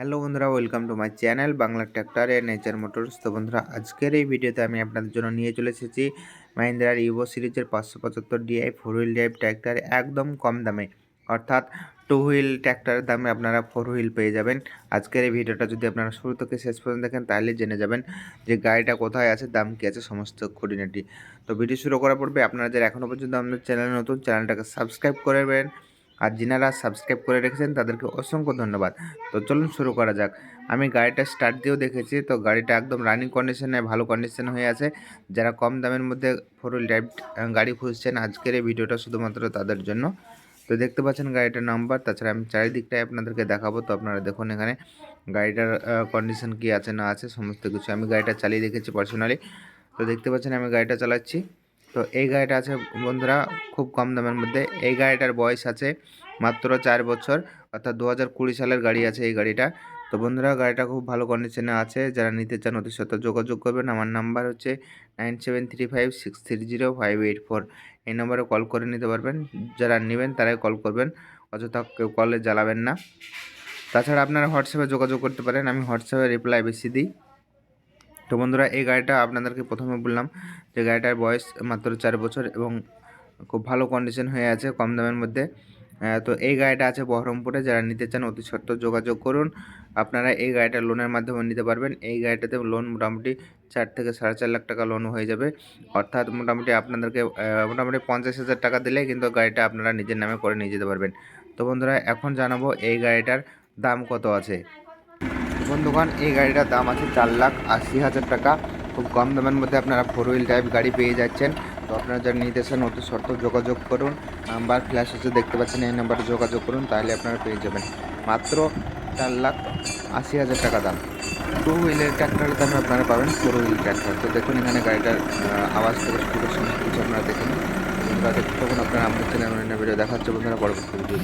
Hello বন্ধুরা, welcome to my channel Bangla tractor A nature motors. তো বন্ধুরা, আজকের এই ভিডিওতে আমি আপনাদের জন্য নিয়ে চলে এসেছি মাহিন্দ্রার ইভো সিরিজের পাঁচশো পঁচাত্তর DI four wheel drive tractor একদম কম দামে। অর্থাৎ টু হুইল ট্র্যাক্টরের দামে আপনারা ফোর হুইল পেয়ে যাবেন। আজকের এই ভিডিওটা যদি আপনারা শুরু থেকে শেষ পর্যন্ত দেখেন, তাহলে জেনে যাবেন যে গাড়িটা কোথায় আছে, দাম কী আছে, সমস্ত খুঁটিনাটি। তো ভিডিও শুরু করার পূর্বে আপনারা যারা এখনও পর্যন্ত আমাদের চ্যানেল নতুন, চ্যানেলটাকে সাবস্ক্রাইব করে নেবেন। আর যিনারা সাবস্ক্রাইব করে রেখেছেন তাদেরকে অসংখ্য ধন্যবাদ। তো চলুন শুরু করা যাক। আমি গাড়িটা স্টার্ট দিয়েও দেখেছি, তো গাড়িটা একদম রানিং কন্ডিশনে ভালো কন্ডিশন হয়ে আছে। যারা কম দামের মধ্যে ফোর হুইল ড্রাইভ গাড়ি খুঁজছেন, আজকের এই ভিডিওটা শুধুমাত্র তাদের জন্য। তো দেখতে পাচ্ছেন গাড়িটার নাম্বার তাছাড়া আমি চারিদিকটাই আপনাদেরকে দেখাবো, তো আপনারা দেখুন এখানে গাড়িটার কন্ডিশন কী আছে না আছে, সমস্ত কিছু আমি গাড়িটা চালিয়ে দেখেছি পার্সোনালি তো দেখতে পাচ্ছেন আমি গাড়িটা চালাচ্ছি। তো এই গাড়িটা আছে, বন্ধুরা, খুব কম দামের মধ্যে। এই গাড়িটার বয়স আছে মাত্র চার বছর, অর্থাৎ দু হাজার কুড়ি সালের গাড়ি আছে এই গাড়িটা। তো বন্ধুরা, গাড়িটা খুব ভালো কন্ডিশনে আছে। যারা নিতে চান অতি সত্ত্বর যোগাযোগ করবেন। আমার নাম্বার হচ্ছে nine seven three five six three zero five eight four. এই নম্বরে কল করে নিতে পারবেন। যারা নেবেন, তারাই কল করবেন। অযথা কেউ কলে জ্বালাবেন না। তাছাড়া আপনারা হোয়াটসঅ্যাপে যোগাযোগ করতে পারেন। আমি হোয়াটসঅ্যাপে রিপ্লাই বেশি দিই। তো বন্ধুরা, এই গাড়িটা আপনাদেরকে প্রথমে বললাম যে গাড়িটার বয়স মাত্র চার বছর এবং খুব ভালো কন্ডিশন হয়ে আছে কম দামের মধ্যে। তো এই গাড়িটা আছে বহরমপুরে। যারা নিতে চান, অতি সত্ত্বর যোগাযোগ করুন। আপনারা এই গাড়িটা লোনের মাধ্যমে নিতে পারবেন। এই গাড়িটাতে লোন মোটামুটি চার থেকে সাড়ে চার লাখ টাকা লোন হয়ে যাবে। অর্থাৎ মোটামুটি আপনাদেরকে মোটামুটি পঞ্চাশ হাজার টাকা দিলে কিন্তু গাড়িটা আপনারা নিজের নামে করে নিয়ে যেতে পারবেন। তো বন্ধুরা, এখন জানাব এই গাড়িটার দাম কত আছে। বন্ধুগণ, এই গাড়িটার দাম আছে চার লাখ আশি হাজার টাকা। খুব কম দামের মধ্যে আপনারা ফোর হুইল ড্রাইভ গাড়ি পেয়ে যাচ্ছেন। তো আপনারা যারা নিতে চান অতি শর্ত যোগাযোগ করুন নাম্বার ফ্ল্যাশ হচ্ছে দেখতে পাচ্ছেন, এই নাম্বারে যোগাযোগ করুন, তাহলে আপনারা পেয়ে যাবেন। মাত্র চার লাখ আশি হাজার টাকা দাম। টু হুইলের ট্র্যাক্টরের দামে আপনারা পাবেন ফোর হুইল ট্র্যাক্টর তো দেখুন, এখানে গাড়িটার আওয়াজ থেকে শুরু সমস্ত কিছু আপনারা দেখুন দেখতে থাকুন, আপনারা আমাদের চ্যানেল ভিডিও দেখাচ্ছে, বন্ধুরা, পরবর্তী ভিডিও